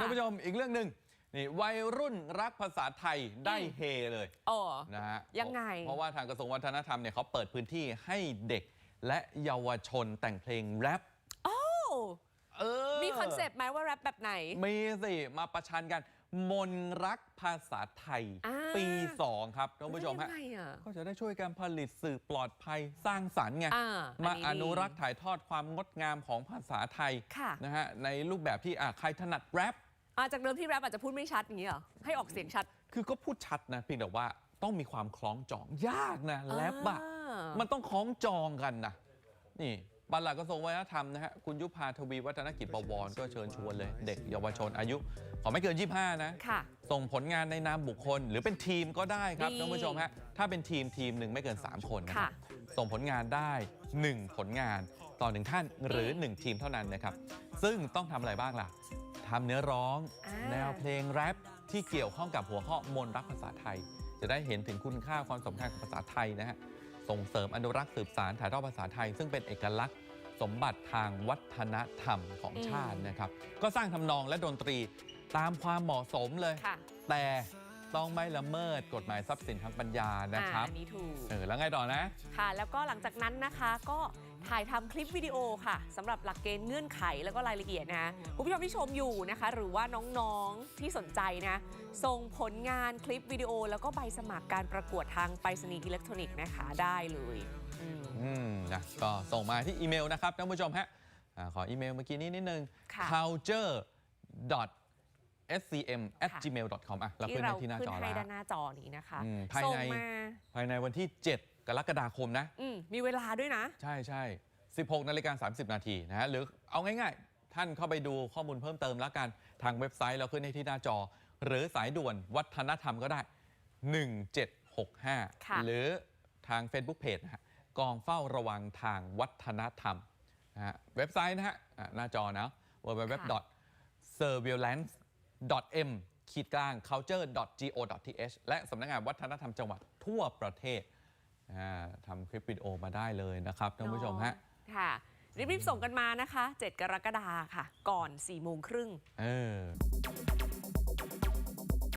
ท่านผู้ชมอีกเรื่องหนึ่งนี่วัยรุ่นรักภาษาไทยได้เฮเลยอ๋อนะฮะยังไง เพราะว่าทางกระทรวงวัฒนธรรมเนี่ยเขาเปิดพื้นที่ให้เด็กและเยาวชนแต่งเพลงแรปโอ้เออมีคอนเซปต์ไหมว่าแรปแบบไหน มีสิ มาประชันกัน มนรักภาษาไทยอ่าปี 2 ครับท่านผู้ชมฮะยังไงอะก็จะได้ช่วยกันผลิตสื่อปลอดภัยสร้างสรรค์ไงอ่ามาอันนี้อดีนุรักษ์ถ่ายทอดความงดงามของภาษาไทยค่ะนะฮะในรูปแบบที่อะใครถนัดแรป อ่าจากเดิมที่แรปอาจจะพูดไม่ชัดอย่างนี้เหรอให้ออกเสียงชัด คือก็พูดชัดนะเพียงแต่ว่าต้องมีความคล้องจองยากนะแรปอะอ่ามั มันต้องคล้องจองกันนะนี่ปลัดกระทรวงวัฒนธรรมนะฮะคุณยุพาทวีวัฒนกิจบวรก็เชิญชวนเลย เด็กเยาวชนอายุ ขอไม่เกิน 25 นะ ค่ะ ส่งผลงานในนามบุคคล หรือเป็นทีมก็ได้ครับดีท่านผู้ชมฮะถ้าเป็นทีมทีมหนึ่งไม่เกิน 3 คนนะครับค่ะส่งผลงานได้ 1 ผลงานต่อหนึ่งท่านหรือ 1 ทีมเท่านั้นนะครับ ซึ่งต้องทำอะไรบ้างล่ะ ทำเนื้อร้อง อ่า แนวเพลงแรปที่เกี่ยวข้องกับหัวข้อมนต์รักภาษาไทย จะได้เห็นถึงคุณค่าความสำคัญของภาษาไทยนะฮะส่งเสริมอนุรักษ์สืบสารถ่ายทอดภาษาไทย ซึ่งเป็นเอกลักษณ์สมบัติทางวัฒนธรรมของชาตินะครับ ก็สร้างทำนองและดนตรีตามความเหมาะสมเลย ค่ะ แต่ ต้องไม่ละเมิดกฎหมายทรัพย์สินทางปัญญานะครับอ่าอันนี้ถูก เออแล้วไงต่อนะ ค่ะ แล้วก็หลังจากนั้นนะคะก็ถ่ายทำคลิปวิดีโอค่ะสำหรับหลักเกณฑ์เงื่อนไขแล้วก็รายละเอียดนะคุณผู้ชมที่ชมอยู่นะคะ หรือว่าน้องๆที่สนใจนะส่งผลงานคลิปวิดีโอ แล้วก็ใบสมัครการประกวดทางไปรษณีย์อิเล็กทรอนิกส์นะคะได้เลยอืม อืมนะก็ส่งมาที่อีเมลนะครับท่านผู้ชมฮะอาขออีเมลเมื่อกี้นี้นิดนึง ค่ะ culture scm at ค่ะ gmail com อะเราที่ขึ้นเราให้ที่หน้าขึ้นจอให้แล้วด้านหน้าจอนี้นะคะอืมภายส่งในมาภายในวันที่ 7 กรกฎาคมนะอืมมีเวลาด้วยนะ ใช่ใช่16นาฬิกา30 นาทีนะฮะหรือเอาง่ายๆ ท่านเข้าไปดูข้อมูลเพิ่มเติมแล้วกันทางเว็บไซต์เราขึ้นให้ที่หน้าจอ หรือสายด่วนวัฒนธรรมก็ได้ค่ะ1765 หรือทาง Facebook Page นะฮะกองเฝ้าระวังทางวัฒนธรรมนะฮะเว็บไซต์นะฮะอะหน้าจอนะ www surveillance m ขีดกลาง culture go th และสำนักงานวัฒนธรรมจังหวัดทั่วประเทศอ่าทำคลิปวิดีโอมาได้เลยนะครับท่านผู้ชมฮะ ค่ะ รีบๆส่งกันมานะคะ 7 กรกฎาค่ะ ก่อน4โมงครึ่ง เออ